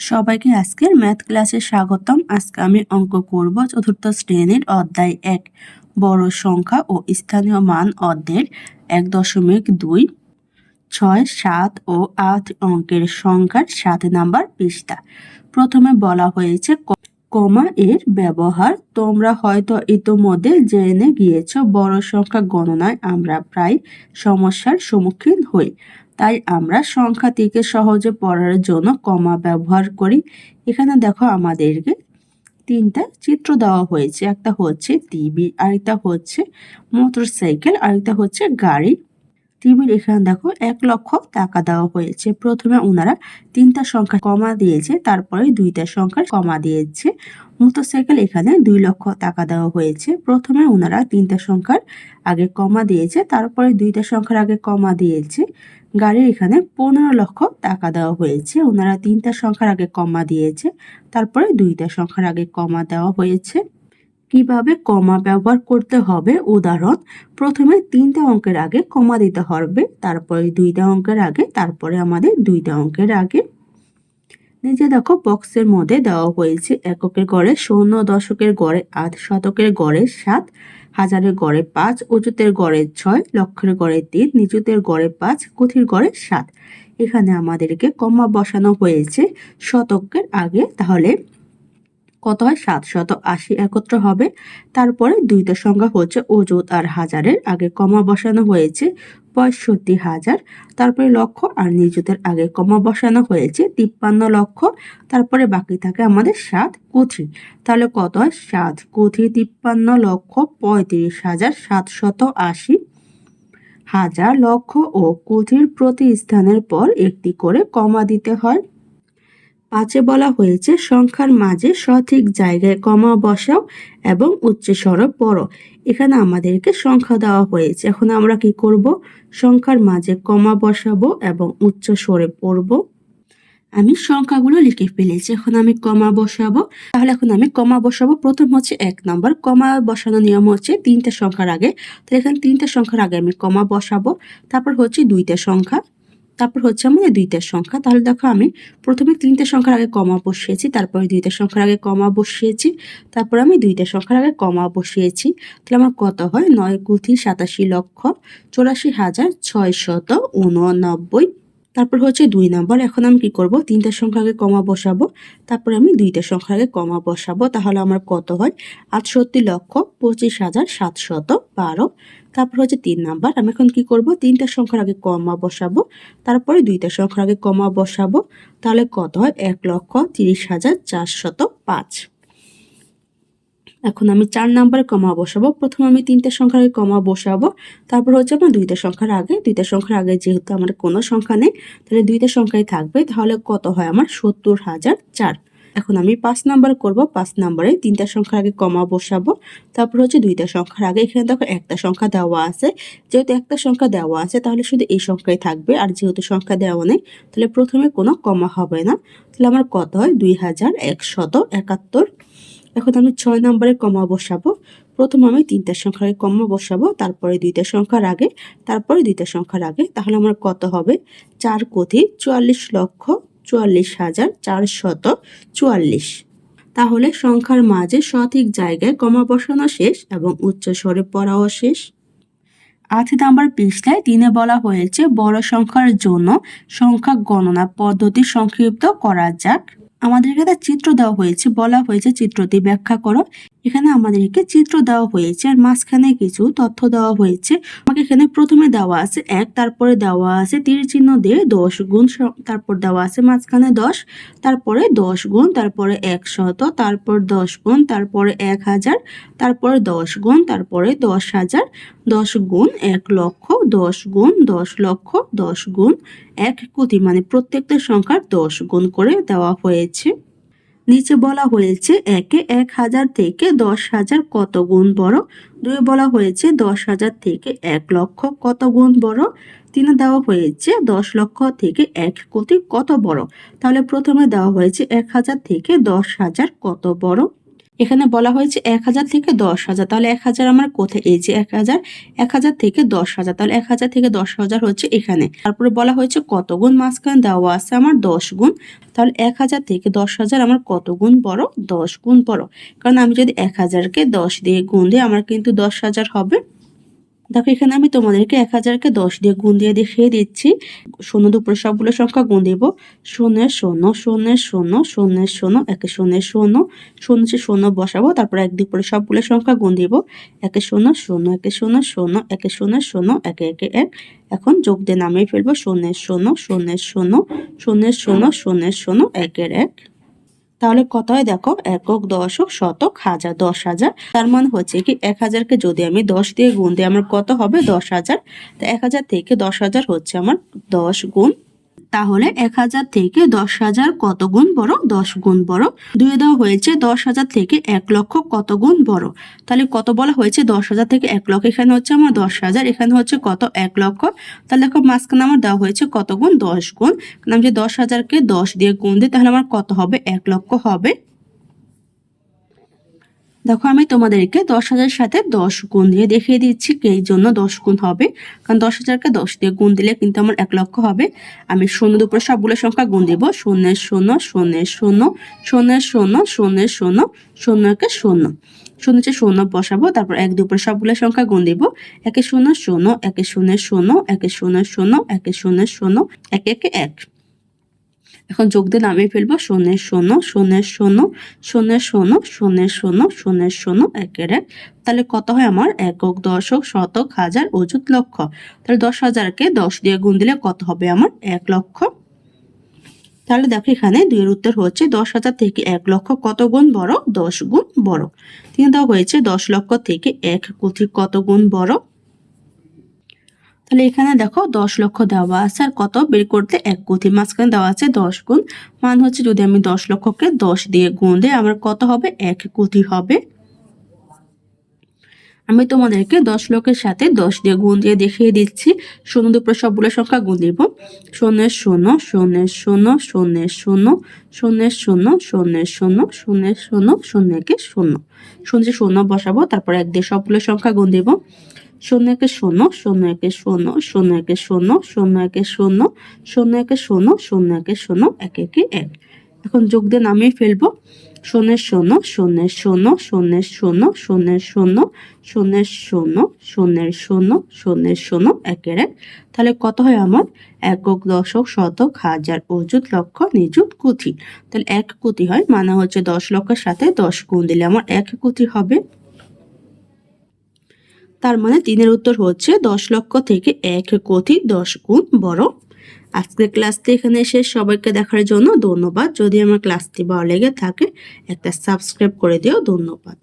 সবাইকে আজকের ম্যাথ ক্লাসে স্বাগতম। আজকে আমি অঙ্ক করব চতুর্থ শ্রেণির অধ্যায় এক, বড় সংখ্যা ও স্থানীয় মান অধ্যায়ের এক দশমিক দুই, ছয়, সাত ও আট অঙ্কের সংখ্যার সাত নাম্বার পৃষ্ঠা। প্রথমে বলা হয়েছে কমা এর ব্যবহার। তোমরা হয়তো ইতোমধ্যে জেনে গিয়েছ, বড় সংখ্যা গণনায় আমরা প্রায় সমস্যার সম্মুখীন হই। তাই আমরা সংখ্যাটিকে সহজে পড়ার জন্য কমা ব্যবহার করি। এখানে দেখো আমাদেরকে তিনটা চিত্র দেওয়া হয়েছে। একটা হচ্ছে টিভি আরেকটা হচ্ছে মোটরসাইকেল, আরেকটা হচ্ছে গাড়ি। টিভির এখানে দেখো এক লক্ষ টাকা দেওয়া হয়েছে। প্রথমে ওনারা তিনটা সংখ্যা কমা দিয়েছে, তারপরে দুইটা সংখ্যার কমা দিয়েছে। মোটরসাইকেল এখানে দুই লক্ষ টাকা দেওয়া হয়েছে। প্রথমে ওনারা তিনটা সংখ্যার আগে কমা দিয়েছে, তারপরে দুইটা সংখ্যার আগে কমা দিয়েছে। গাড়ির এখানে পনেরো লক্ষ টাকা দেওয়া হয়েছে। ওনারা তিনটা সংখ্যার আগে কমা দিয়েছে, তারপরে দুইটা সংখ্যার আগে কমা দেওয়া হয়েছে। কীভাবে কমা ব্যবহার করতে হবে? উদাহরণ, প্রথমে তিনটা অঙ্কের আগে কমা দিতে হবে, তারপরে দুইটা অঙ্কের আগে, তারপরে আমাদের দুইটা অঙ্কের আগে। নিচে দেখো, বক্সের মধ্যে দেওয়া হয়েছে এককের গড়ে শূন্য, দশকের গড়ে আট, শতকের গড়ে সাত হাজারের গড়ে পাঁচ অজুতের গড়ে ছয় লক্ষের গড়ে তিন, নিচুতের গড়ে পাঁচ কথির গড়ে সাত। এখানে আমাদেরকে কমা বসানো হয়েছে শতকের আগে, তাহলে কত হয়? সাতশত আশি একত্র হবে। তারপরে দুইটা সংখ্যা হচ্ছে অযুত আর হাজারের। আগে কমা বসানো হয়েছে পঁয়ষট্টি হাজার, তারপরে লক্ষ আর নিজেদের আগে কমা বসানো হয়েছে তিপ্পান্ন লক্ষ, তারপরে বাকি থাকে আমাদের সাত কুথি তাহলে কত হয়? সাত কুথি তিপ্পান্ন লক্ষ পঁয়ত্রিশ হাজার সাতশত আশি হাজার লক্ষ ও কুথির প্রতি স্থানের পর একটি করে কমা দিতে হয়। পাঁচে বলা হয়েছে, সংখ্যার মাঝে সঠিক জায়গায় কমা বসাও এবং উচ্চস্বর পড়ো। এখানে আমাদেরকে সংখ্যা দেওয়া হয়েছে। এখন আমরা কি করব? সংখ্যার মাঝে কমা বসাবো এবং উচ্চ স্বরে পড়ব। আমি সংখ্যাগুলো লিখে ফেলেছি। এখন আমি কমা বসাবো। তাহলে এখন আমি কমা বসাবো। প্রথম হচ্ছে এক নম্বর। কমা বসানো নিয়ম হচ্ছে তিনটে সংখ্যার আগে। তাহলে এখানে তিনটে সংখ্যার আগে আমি কমা বসাবো। তারপর হচ্ছে দুইটা সংখ্যা। তারপর হচ্ছে আমাদের দুইটা সংখ্যা। তাহলে দেখো আমি প্রথমে তিনটে সংখ্যার আগে কমা বসিয়েছি, তারপরে দুইটা সংখ্যার আগে কমা বসিয়েছি, তারপর আমি দুইটা সংখ্যার আগে কমা বসিয়েছি। তাহলে আমার কত হয়? নয় কোটি সাতাশি লক্ষ চৌরাশি হাজার ছয়শত উননব্বই তারপর হচ্ছে দুই নম্বর, এখন আমি কি করব? তিনটা সংখ্যা আগে কমা বসাবো, তারপর আমি দুইটা সংখ্যার আগে কমা বসাবো, তাহলে আমার কত হয়? আটষট্টি লক্ষ পঁচিশ হাজার সাতশত বারো। তারপর হচ্ছে তিন নাম্বার, আমি এখন কি করব? তিনটা সংখ্যার আগে কমা বসাবো, তারপরে দুইটা সংখ্যার আগে কমা বসাবো, তাহলে কত হয়? এক লক্ষ তিরিশ হাজার চারশত পাঁচ। এখন আমি চার নাম্বারে কমা বসাবো। প্রথমে আমি তিনটা সংখ্যার আগে কমা বসাবো। তারপর হচ্ছে আমার দুইটা সংখ্যার আগে, দুইটা সংখ্যার আগে যেহেতু আমার কোনো সংখ্যা নেই, তাহলে দুইটা সংখ্যাই থাকবে। তাহলে কত হয় আমার? সত্তর হাজার চার। এখন আমি পাঁচ নাম্বার করব। পাঁচ নাম্বারে তিনটা সংখ্যার আগে কমা বসাবো। তারপর হচ্ছে দুইটা সংখ্যার আগে, এখানে দেখো একটা সংখ্যা দেওয়া আছে। যেহেতু একটা সংখ্যা দেওয়া আছে, তাহলে শুধু এই সংখ্যাই থাকবে। আর যেহেতু সংখ্যা দেওয়া নেই, তাহলে প্রথমে কোনো কমা হবে না। তাহলে আমার কত হয়? দুই হাজার একশত একাত্তর। এখন আমি ছয় নম্বরে কমা বসাবো। প্রথম আমি তিনটা সংখ্যার কমা বসাবো, তারপরে দুইটা সংখ্যার আগে, তারপরে দুইটা সংখ্যার আগে, তাহলে আমার কত হবে? চার কোটি চুয়াল্লিশ লক্ষ চুয়াল্লিশ হাজার চারশত চুয়াল্লিশ। তাহলে সংখ্যার মাঝে সঠিক জায়গায় কমা বসানো শেষ এবং উচ্চ স্বরে পড়াও শেষ। আট নাম্বার পৃষ্ঠায় তিনে বলা হয়েছে, বড় সংখ্যার জন্য সংখ্যা গণনা পদ্ধতি সংক্ষিপ্ত করা যাক। আমাদেরকে এখানে চিত্র দেওয়া হয়েছে বলা হয়েছে চিত্রটি ব্যাখ্যা করো। এখানে আমাদেরকে চিত্র দেওয়া হয়েছে আর মাঝখানে কিছু তথ্য দেওয়া হয়েছে। আমাকে এখানে প্রথমে দেওয়া আছে এক, তারপরে দেওয়া আছে তীর চিহ্ন দিয়ে দশ গুণ তারপর দেওয়া আছে মাঝখানে দশ, তারপরে দশ গুণ, তারপরে একশত, তারপর দশ গুণ, তারপরে এক হাজার, তারপরে দশ গুণ, তারপরে দশ হাজার, দশ গুণ এক লক্ষ, দশ গুণ দশ লক্ষ, দশ গুণ এক কোটি মানে প্রত্যেকটা সংখ্যার দশ গুণ করে দেওয়া হয়েছে। নিচে বলা হয়েছে একে এক হাজার থেকে দশ হাজার কত গুণ বড়? দুই বলা হয়েছে দশ হাজার থেকে এক লক্ষ কত গুণ বড়? তিনে দেওয়া হয়েছে দশ লক্ষ থেকে এক কোটি কত বড়? তাহলে প্রথমে দেওয়া হয়েছে এক হাজার থেকে দশ হাজার কত বড়? এখানে বলা হয়েছে এক হাজার থেকে দশ হাজার। তাহলে এক হাজার আমার কোথায়? এই যে এক হাজার এক হাজার থেকে দশ হাজার। তাহলে এক হাজার থেকে দশ হাজার হচ্ছে এখানে। তারপরে বলা হয়েছে কত গুণ মাঝখানে দেওয়া আছে আমার দশ গুণ। তাহলে এক হাজার থেকে দশ হাজার আমার কত গুণ বড়? দশ গুণ বড়। কারণ আমি যদি এক হাজারকে দশ দিয়ে গুণ দিই, আমার কিন্তু দশ হাজার হবে। দেখো এখানে আমি তোমাদেরকে এক হাজারকে দশ দিয়ে গুণ দিয়ে দেখিয়ে দিচ্ছি শূন্য দুপুরে সবগুলো সংখ্যা গুণ দিব শূন্য শূন্য শূন্য শূন্য শূন্যের শূন্য একে শূন্য শূন্য শূন্য শূন্য বসাবো তারপর এক দুপুরে সবগুলো সংখ্যা গুণ দিব একে শূন্য শূন্য একে শূন্য শূন্য একে শূন্য শূন্য একে একে এক এখন যোগ দিয়ে নামিয়ে ফেলব শূন্য শূন্য শূন্য শূন্য শূন্য শূন্য শূন্য একের এক তাহলে কত হয় দেখো? একক, দশক, শতক, হাজার, দশ হাজার। তার মানে হচ্ছে কি এক হাজারকে যদি আমি দশ দিয়ে গুণ দিই, আমার কত হবে? দশ হাজার। তো এক হাজার থেকে দশ হাজার হচ্ছে আমার দশ গুণ তাহলে এক হাজার থেকে দশ হাজার কত গুণ বড়? দশ গুণ বড়। দুয়ে দেওয়া হয়েছে দশ হাজার থেকে এক লক্ষ কত গুণ বড়? তাহলে কত বলা হয়েছে? দশ হাজার থেকে এক লক্ষ। এখানে হচ্ছে আমার দশ হাজার। এখানে হচ্ছে কত? এক লক্ষ। তাহলে দেখো মাঝখানে আমার দেওয়া হয়েছে কত গুণ? দশ গুণ। আমি যে দশ হাজারকে দশ দিয়ে গুণ দিই, তাহলে আমার কত হবে? এক লক্ষ হবে। দেখো আমি তোমাদেরকে দশ হাজার সাথে দশ গুণ দিয়ে দেখিয়ে দিচ্ছি এই জন্য দশ গুণ হবে। কারণ দশ হাজারকে দশ দিয়ে গুণ দিলে কিন্তু আমার এক লক্ষ হবে। আমি শূন্য দুপুরে সবগুলো সংখ্যা গুণ দিব। শূন্যের শূন্য শূন্যের শূন্য শূন্যের শূন্য শূন্যের শূন্য শূন্য একে শূন্য। শূন্য হচ্ছে শূন্য বসাবো, তারপর এক দুপুরে সবগুলো সংখ্যা গুণ দিব। একে শূন্য শূন্য, একে শূন্যের শূন্য, একে শূন্য শূন্য, একে শূন্যের শূন্য, একে একে এক। এখন যোগ দিয়ে নামিয়ে ফেলব। শূন্যের শূন্য শূন্যের শূন্য শূন্যের শূন্য শূন্যের শূন্য শূন্যের শূন্য, একের এক। তাহলে কত হয় আমার? একক, দশক, শতক, হাজার, অযুত লক্ষ। তাহলে দশ হাজারকে দশ দিয়ে গুণ দিলে কত হবে আমার? এক লক্ষ। তাহলে দেখো এখানে দুইয়ের উত্তর হচ্ছে দশ হাজার থেকে এক লক্ষ কত গুণ বড়? দশ গুণ বড়। তিন দেওয়া হয়েছে দশ লক্ষ থেকে এক কোটি কত গুণ বড়? তাহলে এখানে দেখো দশ লক্ষ দেওয়া আছে, আর কত? বের করতে এক কোটি মাঝখানে দেওয়া আছে দশ গুণ। মান হচ্ছে যদি আমি দশ লক্ষকে দশ দিয়ে গুণ দিই, আমার কত হবে? এক কোটি হবে। আমি তোমাদেরকে দশ লোকের সাথে দশ দিয়ে গুণ দিয়ে দেখিয়ে দিচ্ছি। শূন্য দুপুরে সবগুলো সংখ্যা গুণ দিব। শূন্য শূন্য শূন্য শূন্য শূন্য শূন্য শূন্য শূন্য শূন্য শূন্য শূন্য শূন্য শূন্যকে শূন্য শূন্য শূন্য বসাবো, তারপর এক দিয়ে সবগুলো সংখ্যা গুণ দিব। শূন্য একে শূন্য শূন্য একে শূন্য শূন্য একে শূন্য শূন্য একে শূন্য শূন্য একে শূন্য শূন্য একে শূন্য এক একে এক। এখন যোগ দিয়ে নামিয়ে ফেলব। শূন্যের শূন্য শূন্যের শূন্য শূন্যের শূন্য শূন্যের শূন্য শূন্যের শূন্য শূন্যের শূন্য শূন্যের শূন্য একের এক। তাহলে কত হয় আমার? একক, দশক, শতক, হাজার, অযুত, লক্ষ, নিযুত, কুথি। তাহলে এক কুতি হয় মানে হচ্ছে দশ লক্ষের সাথে দশ গুণ দিলে আমার এক কুতি হবে। তার মানে তিনের উত্তর হচ্ছে দশ লক্ষ থেকে এক কোটি দশ গুণ বড় আজকের ক্লাসটি এখানে শেষ। সবাইকে দেখার জন্য ধন্যবাদ। যদি আমার ক্লাসটি ভালো লেগে থাকে, একটা সাবস্ক্রাইব করে দিও। ধন্যবাদ।